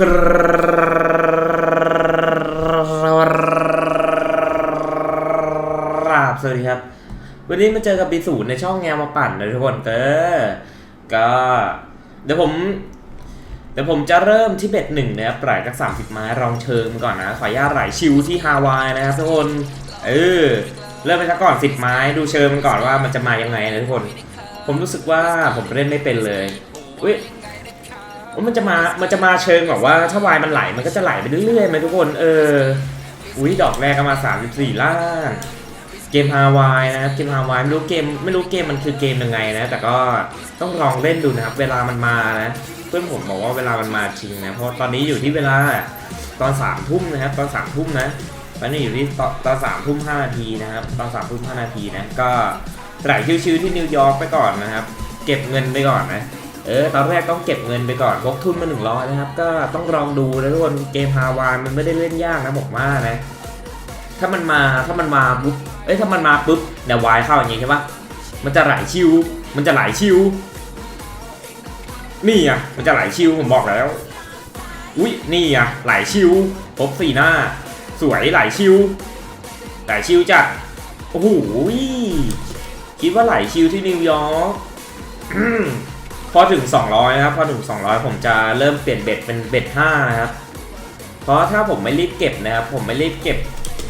กราบสวัสดีครับ วันนี้มาเจอกับปีศูนในช่องแงวมาปั่นนะทุกคนเออก็ เดี๋ยวผมเดี๋ยวผมจะเริ่มที่เบ็ดหนึ่งนะครับปล่อยกักสามสิบไม้ลองเชิงก่อนนะขออนุญาตไหลชิวที่ฮาวายนะครับทุกคนเออเริ่มไปซะก่อนสิบไม้ดูเชิงมันก่อนว่ามันจะมายังไงนะทุกคน ผมรู้สึกว่าผมเล่นไม่เป็นเลยอุ้ย มันจะมา มันจะมาเชิงแบบว่าถ้าวายมันไหลมันก็จะไหลไปเรื่อยๆไหมทุกคน เออ อุ้ยดอกแรกก็มา 34 ล้าน เกมฮาวายนะครับ เกมฮาวายไม่รู้เกมไม่รู้เกมมันคือเกมยังไงนะ แต่ก็ต้องลองเล่นดูนะครับ เวลามันมานะ เพื่อนผมบอกว่าเวลามันมาจริงนะ เพราะตอนนี้อยู่ที่เวลาตอนสามทุ่มนะครับ ตอนสามทุ่มนะตอนนี้อยู่ที่ตอนตอนสามทุ่มห้านาทีนะครับ ตอนสามทุ่มห้านาทีนะ ก็ไหลชิวๆที่นิวยอร์กไปก่อนนะครับ เก็บเงินไปก่อนนะ เออตอนแรกต้องเก็บเงินไปก่อนพกทุนมาหนึ่งร้อยนะครับ ก็ต้องลองดูนะทุกคนเกมฮาวานมันไม่ได้เล่นยากนะบอกว่านะ ถ้ามันมาถ้ามันมาปุ๊บเอ้ยถ้ามันมาปุ๊บเดี๋ยววายเข้าอย่างงี้ใช่ปะมันจะไหลชิว มันจะไหลชิว นี่อะมันจะไหลชิวผมบอกแล้ว อุ้ยนี่อะไหลชิวครบสี่หน้า สวยไหลชิวไหลชิวจัดโอ้โหคิดว่าไหลชิวที่นิวยอร์ก พอถึง 200นะครับพอถึง 200 ผมจะเริ่มเปลี่ยนเบ็ดเป็นเบ็ด5นะครับเพราะถ้าผมไม่รีบเก็บนะครับ ผมไม่รีบเก็บ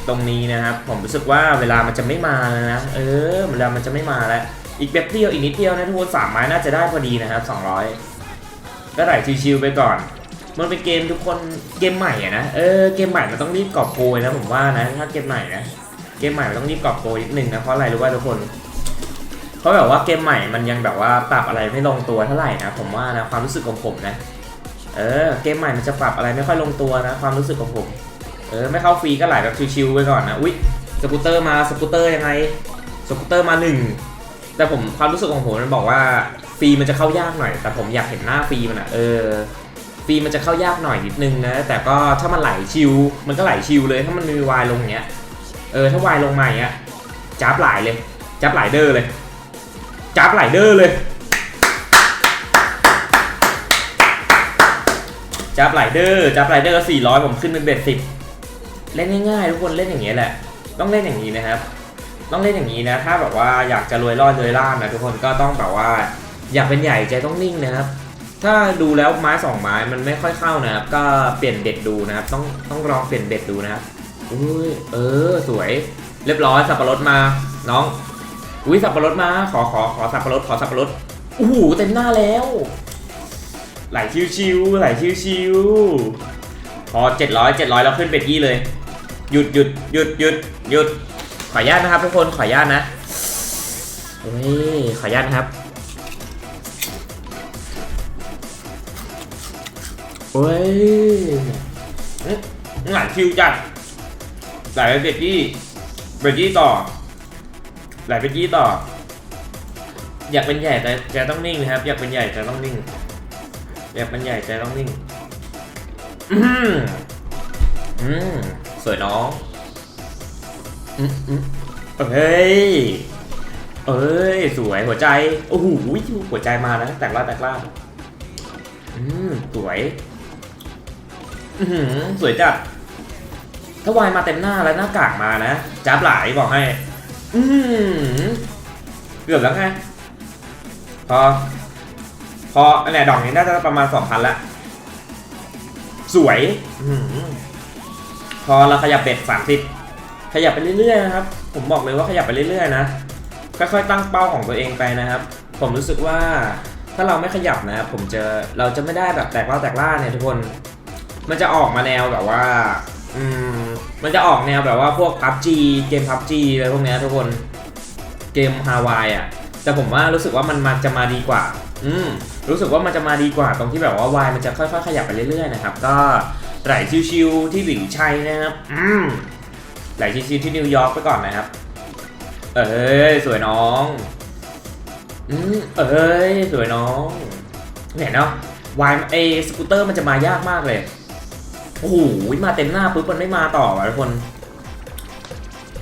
ตรงนี้นะครับ ผมรู้สึกว่าเวลามันจะไม่มาแล้วนะเออเวลามันจะไม่มาแล้วอีกแป๊บเดียวอีกนิดเดียวนะทุกคนสามไม้น่าจะได้พอดีนะครับ 200 ก็ไหลชิวๆไปก่อนมันเป็นเกมทุกคนเกมใหม่อะนะเออเกมใหม่มันต้องรีบกอบโกยนะผมว่านะถ้าเกมใหม่นะเกมใหม่มันต้องรีบกอบโกยนิดนึงนะเพราะอะไรรู้ว่าทุกคน เพราะแบบว่าเกมใหม่มันยังแบบว่าปรับอะไรไม่ลงตัวเท่าไหร่นะผมว่านะความรู้สึกของผมนะ เออเกมใหม่มันจะปรับอะไรไม่ค่อยลงตัวนะ ความรู้สึกของผมเออไม่เข้าฟรีก็ไหลแบบชิวๆไปก่อนนะอุ๊ยสกูตเตอร์มาสกูตเตอร์ยังไงสกูตเตอร์มาหนึ่งแต่ผมความรู้สึกของผมมันบอกว่าฟรีมันจะเข้ายากหน่อย แต่ผมอยากเห็นหน้าฟรีมันอะเออฟรีมันจะเข้ายากหน่อยนิดนึงนะแต่ก็ถ้ามันไหลชิว มันก็ไหลชิวเลยถ้ามันมีวายลงอย่างเงี้ยเออถ้าวายลงมาอย่างเงี้ยจับไหลเลยจับไหลเดอร์เลย จับไหลเดอร์เลยจับไหลเดอร์จับไหลเดอร์400ผมขึ้นเป็นเบ็ดสิบเล่นง่ายๆทุกคนเล่นอย่างนี้ยแหละ ต้องเล่นอย่างนี้นะครับ ต้องเล่นอย่างนี้นะ ถ้าแบบว่าอยากจะรวยรอดรวยล่านนะทุกคนก็ต้องแบบว่า อยากเป็นใหญ่ใจต้องนิ่งนะครับ ถ้าดูแล้วไม้สองไม้มันไม่ค่อยเข้านะครับ ก็เปลี่ยนเบ็ดดูนะครับ ต้องต้องลองเปลี่ยนเบ็ดดูนะครับอุ้ยเออ สวย เรียบร้อยสับปะรดมา น้อง อุ้ยสับปะรดมา ขอขอขอสับปะรดขอสับปะรดโอ้โหเต็มหน้าแล้ว ไหลชิวๆไหลชิวๆพอเจ็ดร้อยเจ็ดร้อยแล้วขึ้นเบ็ดยี่เลย หยุดหยุดหยุดหยุดหยุดขออนุญาตนะครับทุกคนขออนุญาตนะเฮ้ยขออนุญาตนะครับเฮ้ยอื้อไหลชิวจัดไหลไปเบ็ดยี่เบ็ดยี่ต่อ ไหลไปยี่ต่อ อยากเป็นใหญ่แต่ใจต้องนิ่งนะครับ อยากเป็นใหญ่แต่ต้องนิ่ง อยากเป็นใหญ่ใจต้องนิ่ง อืมอืมสวยน้องอืมอืมเฮ้ย เอ้ย สวยหัวใจ โอ้โหหัวใจมานะแตกล่าแตกล่าอืมสวย อือหือสวยจัดถ้าวายมาเต็มหน้าแล้วหน้ากากมานะจับหลายบอกให้ อืมเกือบแล้วไง พอ พออันไหนดอกนี้น่าจะประมาณสองพันละ สวยอืพอเราขยับเป็ดสามสิบขยับไปเรื่อยๆนะครับ ผมบอกเลยว่าขยับไปเรื่อยๆนะ ค่อยๆตั้งเป้าของตัวเองไปนะครับ ผมรู้สึกว่าถ้าเราไม่ขยับนะครับ ผมจะเราจะไม่ได้แบบแตกล่าแตกล่าเนี่ยทุกคน มันจะออกมาแนวแบบว่า อืมมันจะออกแนวแบบว่าพวก PUBG เกม PUBG อะไรพวกเนี้ยทุกคนเกมฮาวายอะ แต่ผมว่ารู้สึกว่ามันมันจะมาดีกว่า อืมรู้สึกว่ามันจะมาดีกว่าตรงที่แบบว่าวายมันจะค่อยๆ ขยับไปเรื่อยๆนะครับ ก็ไหลชิวๆที่หลิงชัยนะครับ อืมไหลชิวๆที่นิวยอร์กไปก่อนนะครับ เอ้ยสวยน้องอืมเอ้ยสวยน้องเนี่เนาะวายเอสกูตเตอร์มันจะมายากมากเลย โอ้โหมาเต็มหน้าปุ๊บมันไม่มาต่อว่ะทุกคน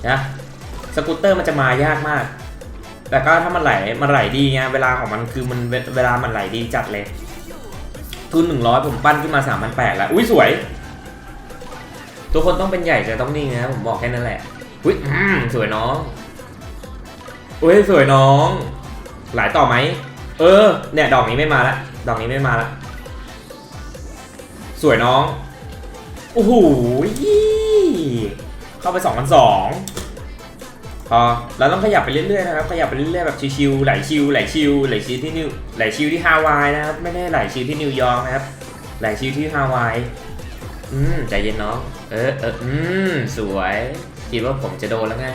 นะสกูตเตอร์มันจะมายากมาก แต่ก็ถ้ามันไหลมันไหลดีไงเวลาของมันคือมันเวลามันไหลดีจัดเลยทุนหนึ่งร้อยผมปั้นขึ้นมาสามพันแปดแล้ว อุ้ยสวยทุกคนต้องเป็นใหญ่จะต้องนิ่งนะผมบอกแค่นั้นแหละ อุ้ยสวยน้อง อุ้ยสวยน้อง หลายต่อไหม เออ เนี่ยดอกนี้ไม่มาละ ดอกนี้ไม่มาละ สวยน้อง โอ้โหเข้าไปสองพันสองพอเราต้องขยับไปเรื่อยๆนะครับ ขยับไปเรื่อยๆแบบชิวๆไหลชิวไหลชิวไหลชิวที่นิวไหลชิวที่ฮาวายนะครับ ไม่ได้ไหลชิวที่นิวยอร์กนะครับ ไหลชิวที่ฮาวาย อืมใจเย็นน้อง เออเอออืมสวย คิดว่าผมจะโดนแล้วไง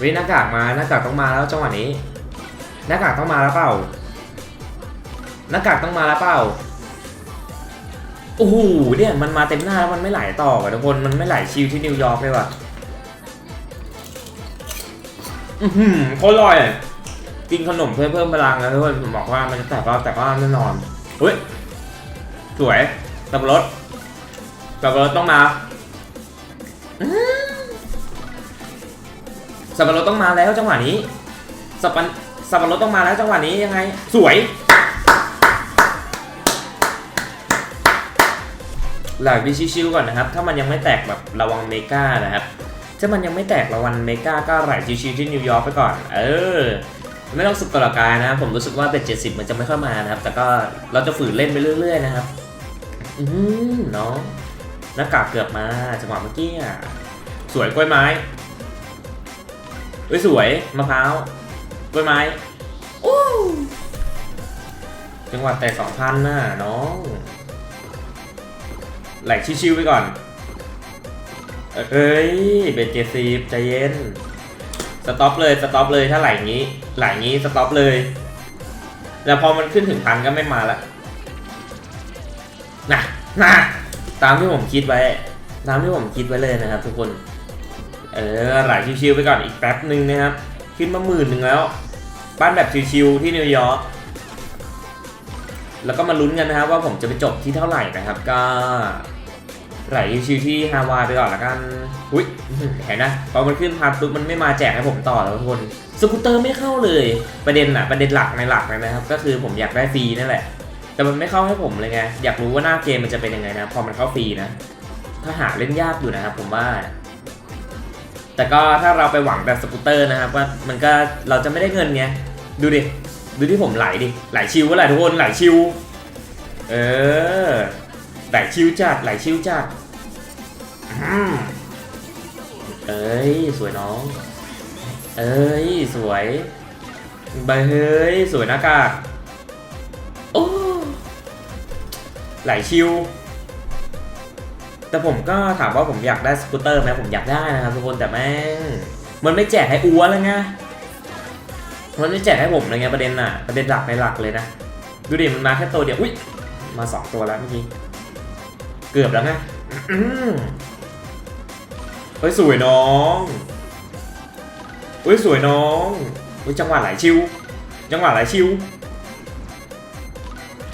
ว้ยหน้ากากมาหน้ากากต้องมาแล้วจังหวะนี้ หน้ากากต้องมาแล้วเปล่า หน้ากากต้องมาแล้วเปล่า โอ้โหเนี่ยมันมาเต็มหน้าแล้วมันไม่ไหลต่อว่ะทุกคนมันไม่ไหลชิวที่นิวยอร์กเลยว่ะอือหือโคตรอร่อยกินขนมเพื่อเพิ่มพลังนะทุกคนผมบอกว่ามันจะแตกรอบแตกรอบแน่นอนเฮ้ยสวยสับปะรดสับปะรดต้องมาสับปะรดต้องมาแล้วจังหวะนี้สับปะสับปะรดต้องมาแล้วจังหวะนี้ยังไง สวย หลายวิชิวๆก่อนนะครับ ถ้ามันยังไม่แตกแบบระวังเมกานะครับ ถ้ามันยังไม่แตกระวังเมกาก็ไหลชิวๆที่นิวยอร์กไปก่อน เออ ไม่ต้องสุดตลอดกายนะ ผมรู้สึกว่าเบ็ดเจ็ดสิบมันจะไม่ค่อยมานะครับ แต่ก็เราจะฝืนเล่นไปเรื่อย ๆ นะครับ อืมน้องหน้ากากเกือบมาจังหวะเมื่อกี้อะสวยกล้วยไม้เอ้ยสวยมะพร้าวกล้วยไม้อู้จังหวะแตกสองพันน่ะน้อง ไหลชิวๆไปก่อน เอ้ยเบ็ดเจ็ดสิบใจเย็น สต็อปเลยสต็อปเลยถ้าไหลงี้ไหลงี้สต็อปเลย แล้วพอมันขึ้นถึงพันก็ไม่มาละนะนะตามที่ผมคิดไว้ ตามที่ผมคิดไว้เลยนะครับทุกคน เออไหลชิวๆไปก่อนอีกแป๊บหนึ่งนะครับ ขึ้นมาหมื่นหนึ่งแล้ว บ้านแบบชิวๆที่นิวยอร์ก แล้วก็มาลุ้นกันนะครับว่าผมจะไปจบที่เท่าไหร่นะครับ ก็ไหลชิวที่ฮาวายไปก่อนละกัน อุ้ยเห็นนะพอมันขึ้นพันปุ๊บมันไม่มาแจกให้ผมต่อแล้วทุกคน สกูตเตอร์ไม่เข้าเลย ประเด็นอะประเด็นหลักในหลักเลยนะครับ ก็คือผมอยากได้ฟรีนั่นแหละ แต่มันไม่เข้าให้ผมเลยไง อยากรู้ว่าหน้าเกมมันจะเป็นยังไงนะ พอมันเข้าฟรีนะ ถ้าหาเล่นยากอยู่นะครับผมว่า แต่ก็ถ้าเราไปหวังแบบสกูตเตอร์นะครับว่ามันก็เราจะไม่ได้เงินไง ดูดิ ดูที่ผมไหลดิ ไหลชิวว่าไหลทุกคน ไหลชิว เออ ไหลชิวจัด ไหลชิวจัดเอ้ย สวยน้อง เอ้ย สวยใบเฮ้ย สวยหน้ากากโอ้ไหลชิว แต่ผมก็ถามว่าผมอยากได้สกูตเตอร์ไหมผมอยากได้นะครับทุกคนแต่แม่ง มันไม่แจกให้อัวแล้วไง มันไม่แจกให้ผมเลยไงประเด็นน่ะประเด็นหลักในหลักเลยนะ ดูดิมันมาแค่ตัวเดียว อุ้ยมาสองตัวแล้วเมื่อกี้ เกือบแล้วไงเฮ้ยสวยน้องเฮ้ยสวยน้องเฮ้ยจังหวะไหลชิว จังหวะไหลชิว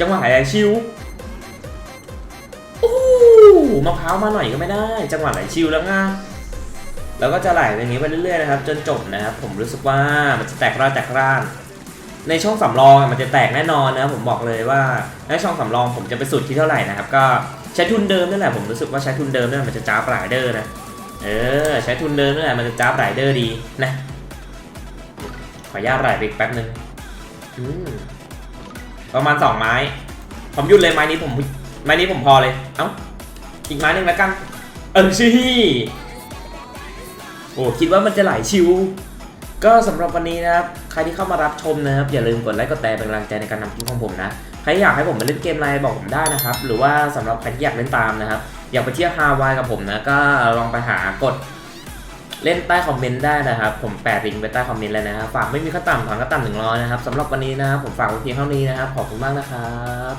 จังหวะไหลชิวโอ้มะพร้าวมาหน่อยก็ไม่ได้ จังหวะไหลชิวแล้วไง แล้วก็จะไหลอย่างนี้ไปเรื่อยๆนะครับจนจบนะครับผมรู้สึกว่ามันจะแตกร่าแตกร่านในช่องสำรองมันจะแตกแน่นอนนะครับผมบอกเลยว่าในช่องสำรองผมจะไปสุดที่เท่าไหร่นะครับก็ใช้ทุนเดิมนั่นแหละผมรู้สึกว่าใช้ทุนเดิมนั่นแหละมันจะจ้าบไรเดอร์นะเออใช้ทุนเดิมนั่นแหละมันจะจ้าบไรเดอร์ดีนะขออนุญาตไหลไปอีกแป๊บนึงประมาณสองไม้ ผมหยุดเลยไม้นี้ผมไม้นี้ผมพอเลยเอ้าอีกไม้หนึ่งแล้วกันเออชิ โอ้คิดว่ามันจะไหลชิว ก็สำหรับวันนี้นะครับ ใครที่เข้ามารับชมนะครับ อย่าลืมกดไลค์กดแชร์เป็นกำลังใจในการทำคลิปของผมนะใครอยากให้ผมมาเล่นเกมอะไรบอกผมได้นะครับ หรือว่าสำหรับใครที่อยากเล่นตามนะครับ อยากไปเที่ยวฮาวายกับผมนะก็ลองไปหากดเล่นใต้คอมเมนต์ได้นะครับ ผมแปะลิงก์ไปใต้คอมเมนต์เลยนะครับฝากไม่มีขั้นต่ำถอนขั้นต่ำหนึ่งร้อยนะครับสำหรับวันนี้นะครับผมฝากไว้เพียงเท่านี้นะครับขอบคุณมากนะครับ